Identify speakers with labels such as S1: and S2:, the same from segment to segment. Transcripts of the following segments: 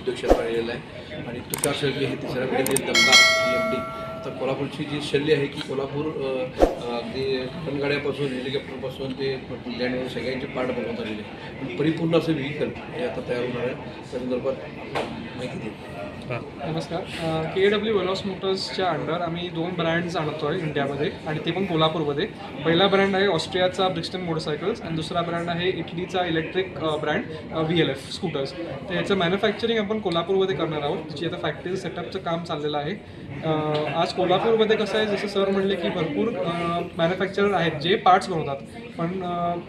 S1: उद्योग क्षेत्रात आलेलं आहे. आणि तुषार शेळके हे तिसऱ्या पिढीतील दमदार एम डी. आता कोल्हापूरची जी शैली आहे की कोल्हापूर अगदी पतंगाड्यापासून हेलिकॉप्टरपासून ते लँडवर सगळ्यांचे पार्ट बनवत आलेले आहे पण परिपूर्ण असं व्हेकल हे आता तयार होणार आहे. त्या संदर्भात माहिती देईल
S2: नमस्कार. के डब्ल्यू वेलॉस मोटर्सच्या अंडर आम्ही दोन ब्रँड्स आणतो आहे इंडियामध्ये आणि ते पण कोल्हापूरमध्ये. पहिला ब्रँड आहे ऑस्ट्रियाचा ब्रिक्स्टन मोटरसायकल्स आणि दुसरा ब्रँड आहे इटलीचा electric brand V L F scooters तर याचं मॅन्युफॅक्चरिंग आपण कोल्हापूरमध्ये करणार आहोत. त्याची आता फॅक्टरी सेटअपचं काम चाललेलं आहे. अ, आज कोल्हापूरमध्ये कसं आहे जसं सर म्हणले की भरपूर मॅन्युफॅक्चरर आहेत जे पार्ट्स बनवतात. पण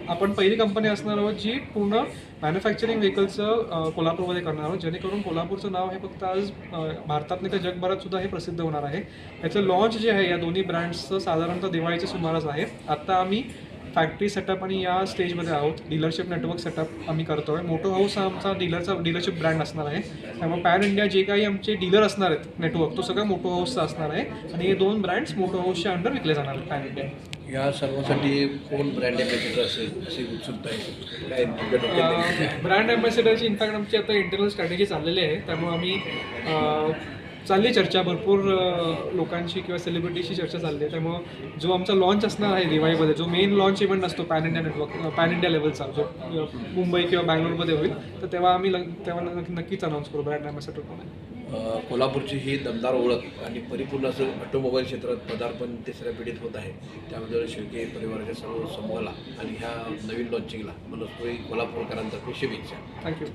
S2: आपण पहिली कंपनी असणार आहोत जी पूर्ण मॅन्युफॅक्चरिंग व्हेकलचं कोल्हापूरमध्ये करणार आहोत. जेणेकरून कोल्हापूरचं नाव हे फक्त आज भारतात नाही तर जगभरात सुद्धा हे प्रसिद्ध होणार आहे. याचं लॉन्च जे आहे या दोन्ही ब्रँड्सचं साधारणतः दिवाळीच्या सुमारास आहे. आत्ता आम्ही फॅक्टरी सेटअप आणि या स्टेजमध्ये आहोत. डीलरशिप नेटवर्क सेटअप आम्ही करतो आहे मोटो हाऊस हा आमचा डीलरचा डीलरशिप ब्रँड असणार आहे. त्यामुळे पॅन इंडिया जे काही आमचे डीलर असणार आहेत नेटवर्क तो सगळा मोटो हाऊसचा असणार आहे. आणि हे दोन ब्रँड्स मोटो हाऊसच्या अंडर विकले जाणार आहेत पॅन इंडिया
S1: या सर्वांसाठी कोण ब्रँड एम्बॅसिडर असेल अशी उत्सुकता आहे? काय?
S2: ब्रँड अँबॅसेडरची इनफॅक्ट आमची आता इंटरनल स्ट्रॅटेजी चाललेली आहे. त्यामुळे आम्ही चालली चर्चा भरपूर लोकांशी किंवा सेलिब्रिटीशी चर्चा चालली आहे. त्यामुळं जो आमचा लॉन्च असणार आहे दिवाळीमध्ये जो मेन लॉन्च इव्हेंट असतो pan India network pan India लेवलचा जो मुंबई किंवा बँगलोरमध्ये होईल तर तेव्हा आम्ही तेव्हा नक्की- नक्कीच अनाऊन्स करू ब्रँड अँबॅसेडर कोण
S1: कोल्हापूरची ही दमदार ओळख आणि परिपूर्ण असं ऑटोमोबाईल क्षेत्रात पदार्पण तिसऱ्या पिढीत होत आहे. त्याबद्दल शेळके परिवाराच्या सर्व समूहाला आणि ह्या नवीन लॉन्चिंगला मनस्वी कोल्हापूरकरांतर्फे शुभेच्छा.
S2: थँक्यू